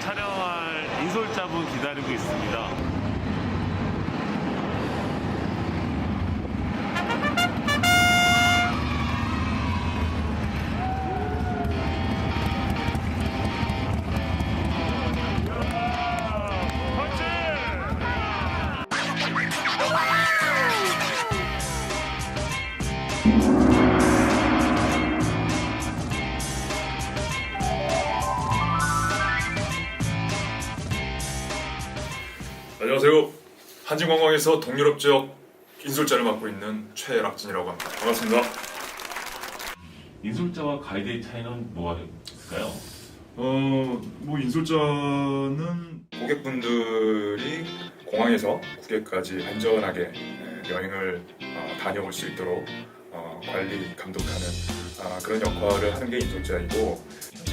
촬영할 인솔자분 기다리고 있습니다. 안녕하세요. 한진관광에서 동유럽 지역 인솔자를 맡고 있는 최락진이라고 합니다. 반갑습니다. 인솔자와 가이드의 차이는 뭐가 있을까요? 어, 뭐 인솔자는 고객분들이 공항에서 국외까지 안전하게 예, 여행을 어, 다녀올 수 있도록 어, 관리 감독하는 아, 그런 역할을 하는 게 인솔자이고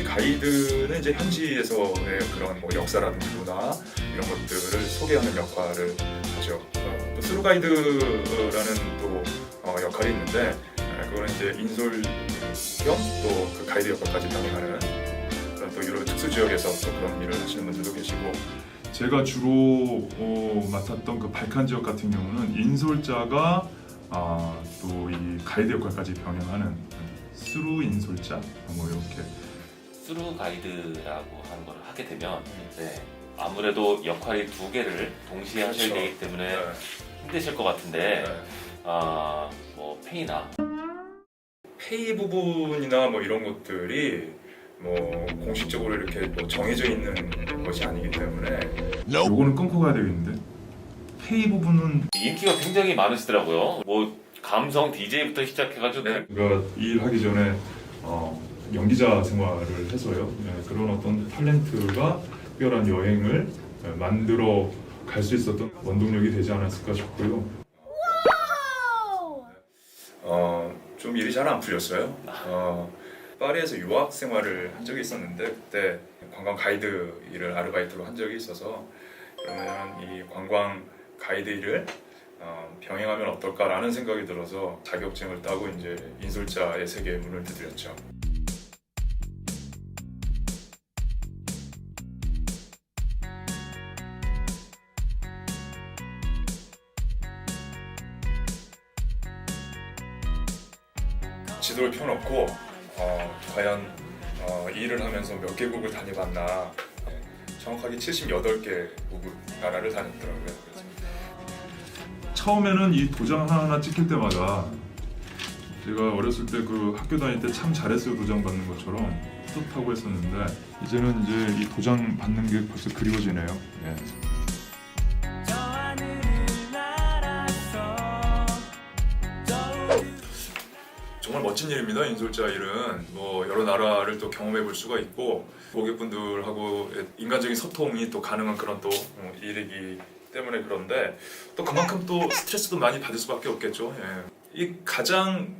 현지 가이드는 이제 현지에서의 그런 뭐 역사라든지 문화 이런 것들을 소개하는 역할을 하죠. 어, 또 스루 가이드라는 또 어, 역할이 있는데 예, 그거는 이제 인솔 겸 또 그 가이드 역할까지 병행하는 그런 또 유럽 특수 지역에서 또 그런 일을 하시는 분들도 계시고 제가 주로 어, 맡았던 그 발칸 지역 같은 경우는 인솔자가 아, 또 이 가이드 역할까지 병행하는 스루 인솔자 뭐 이렇게 스루 가이드라고 하는 걸 하게 되면 네, 아무래도 역할이 두 개를 동시에 하셔야 그렇죠. 되기 때문에 네, 힘드실 것 같은데 네. 아, 뭐 페이나 페이 부분이나 뭐 이런 것들이 뭐 공식적으로 이렇게 뭐 정해져 있는 것이 아니기 때문에 요거는 끊고 가야 되겠는데 페이 부분은 인기가 굉장히 많으시더라고요. 뭐 감성 DJ부터 시작해가지고 제가 일하기 전에 어, 연기자 생활을 해서요. 네, 그런 어떤 탤런트가 특별한 여행을 네, 만들어 갈 수 있었던 원동력이 되지 않았을까 싶고요. 어, 좀 일이 잘 안 풀렸어요. 어, 파리에서 유학 생활을 한 적이 있었는데 그때 관광 가이드 일을 아르바이트로 한 적이 있어서 그러면 이 관광 가이드 일을 어, 병행하면 어떨까라는 생각이 들어서 자격증을 따고 이제 인솔자의 세계에 문을 두드렸죠. 지도를 펴놓고 어, 과연 어, 이 일을 하면서 몇 개국을 다녀봤나 네, 정확하게 78개 국을 나라를 다녔더라고요. 처음에는 이 도장 하나하나 찍힐 때마다 제가 어렸을 때 그 학교 다닐 때 참 잘했어요 도장 받는 것처럼 뿌듯하고 했었는데 이제는 이제 이 도장 받는 게 벌써 그리워지네요. 예. 멋진 일입니다. 인솔자 일은 뭐 여러 나라를 또 경험해 볼 수가 있고 고객분들하고 인간적인 소통이 또 가능한 그런 또 어, 일이기 때문에 그런데 또 그만큼 또 스트레스도 많이 받을 수밖에 없겠죠. 예. 이 가장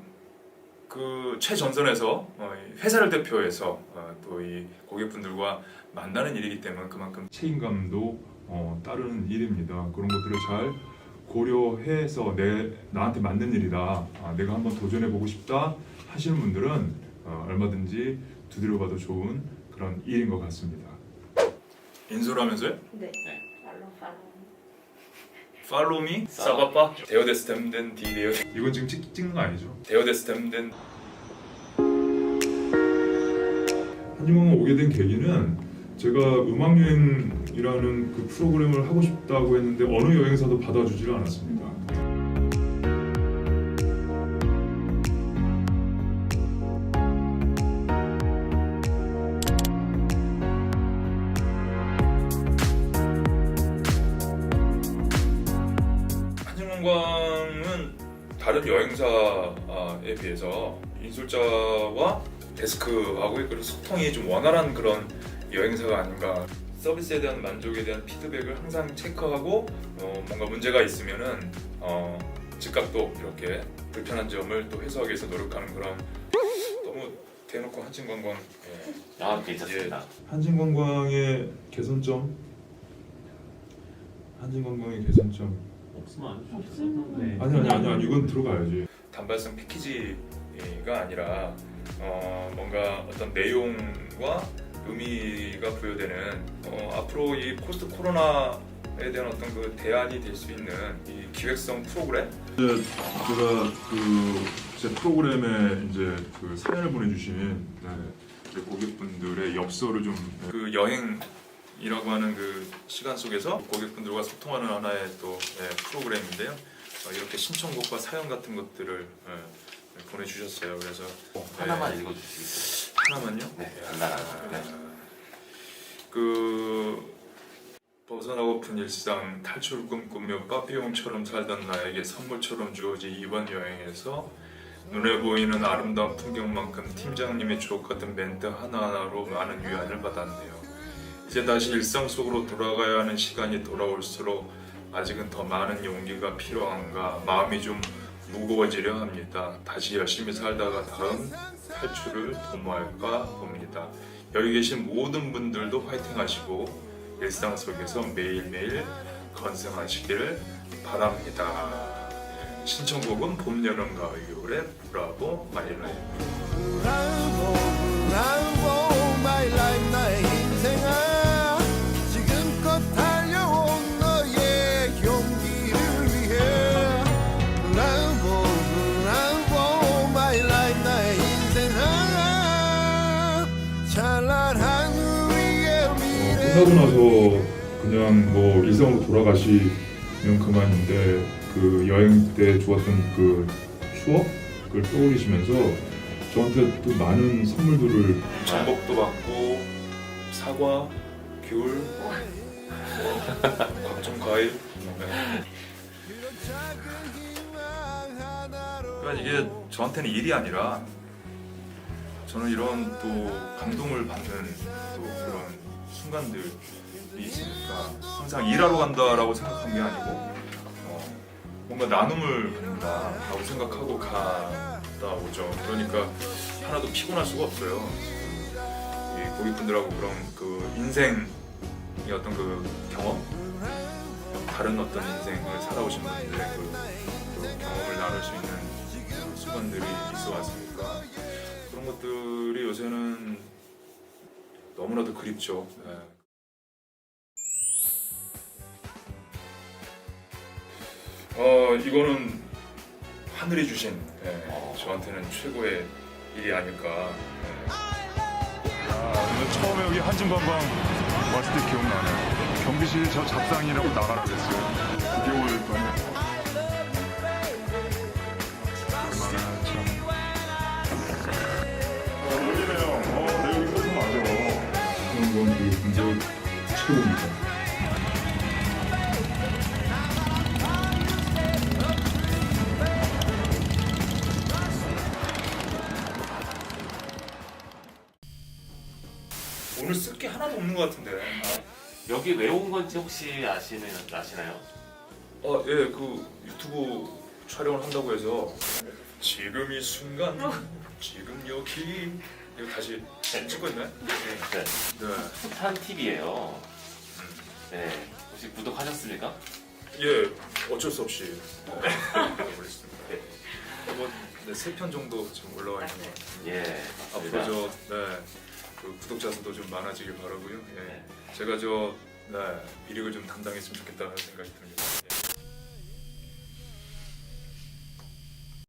그 최전선에서 어, 이 회사를 대표해서 어, 또이 고객분들과 만나는 일이기 때문에 그만큼 책임감도 어, 따르는 일입니다. 그런 것들을 잘 고려해서 내 나한테 맞는 일이다. 아, 내가 한번 도전해 보고 싶다 하시는 분들은 어, 얼마든지 두드려봐도 좋은 그런 일인 것 같습니다. 인솔하면서요? 네. 네. 팔로 팔로. 팔로미 사바빠 데어데스템덴 디 데어 이건 지금 찍, 찍는 거 아니죠? 데어데스템덴 한중왕 오게 된 계기는 제가 음악 여행이라는 그 프로그램을 하고 싶다고 했는데 어느 여행사도 받아주지를 않았습니다. 한진관광은 다른 여행사에 비해서 인솔자와 데스크하고의 그런 소통이 좀 원활한 그런 여행사가 아닌가. 서비스에 대한 만족에 대한 피드백을 항상 체크하고 어, 뭔가 문제가 있으면은 어, 즉각 또 이렇게 불편한 점을 또 해소하기 위해서 노력하는 그런 너무 대놓고 한진관광 예. 아 괜찮습니다. 한진관광의 개선점 한진관광의 개선점 없으면 안 없으면 네. 아니 아니 아니 아니 이건 들어가야지 단발성 패키지가 아니라 어, 뭔가 어떤 내용과 의미가 부여되는 어, 앞으로 이 포스트 코로나에 대한 어떤 그 대안이 될 수 있는 이 기획성 프로그램 이제 제가 그제 프로그램에 이제 그 사연을 보내주신 네, 이제 고객분들의 엽서를 좀 네, 그 여행이라고 하는 그 시간 속에서 고객분들과 소통하는 하나의 또 네, 프로그램인데요. 어, 이렇게 신청곡과 사연 같은 것들을 네, 네, 보내주셨어요. 그래서 하나만 네, 읽어주시겠어요? 하나만요. 네, 간단하게. 네. 그 벗어나고픈 일상 탈출을 꿈꾸며 빠삐용처럼 살던 나에게 선물처럼 주어진 이번 여행에서 눈에 보이는 아름다운 풍경만큼 팀장님의 주옥 같은 멘트 하나하나로 많은 위안을 받았네요. 이제 다시 일상 속으로 돌아가야 하는 시간이 돌아올수록 아직은 더 많은 용기가 필요한가 마음이 좀 무거워지려 합니다. 다시 열심히 살다가 다음 탈출을 도모할까 봅니다. 여기 계신 모든 분들도 파이팅 하시고 일상 속에서 매일매일 건승하시기를 바랍니다. 신청곡은 봄, 여름, 가을, 겨울의 브라보 마이라이프 브 끝나고 나서 그냥 뭐 일상으로 돌아가시면 그만인데 그 여행 때 좋았던 그 추억을 떠올리시면서 저한테 또 많은 선물들을 전복도 받고 사과, 귤, 각종 과일 네. 그러니까 이게 저한테는 일이 아니라 저는 이런 또 감동을 받는 또 그런 순간들이 있으니까 항상 일하러 간다라고 생각한 게 아니고 어, 뭔가 나눔을 갖는다라고 생각하고 가다 오죠. 그러니까 하나도 피곤할 수가 없어요. 이 고객분들하고 그런 그 인생의 어떤 그 경험, 다른 어떤 인생을 살아오신 분들의 그, 그 경험을 나눌 수 있는 순간들이 있어 왔으니까 그런 것들이 요새는 너무나도 그립죠. 네. 어 이거는 하늘이 주신 예, 저한테는 최고의 일이 아닐까. 예. 아, 처음에 여기 한진관광 왔을 때 기억나네. 경비실 저 잡상이라고 나가라 그랬어요. 9개월 동안. 최고입니다. 오늘 쓸 게 하나도 없는 것 같은데. 여기 왜 온 건지 혹시 아시는, 아시나요? 어, 예, 그 유튜브 촬영을 한다고 해서 지금 이 순간, 지금 여기 이거 다시 찍고 있나요? 네. 네. 스탄 TV예요. 네. 혹시 구독하셨습니까? 예, 어쩔 수 없이 네, 올렸습니다. 네. 뭐, 네, 세편 정도 지금 올라와 있는 것 같아요. 예. 앞으로 맞습니다. 저, 네, 그 구독자 수도 좀 많아지길 바라고요. 예. 네. 제가 저, 네, 미력을 좀 담당했으면 좋겠다는 생각이 듭니다.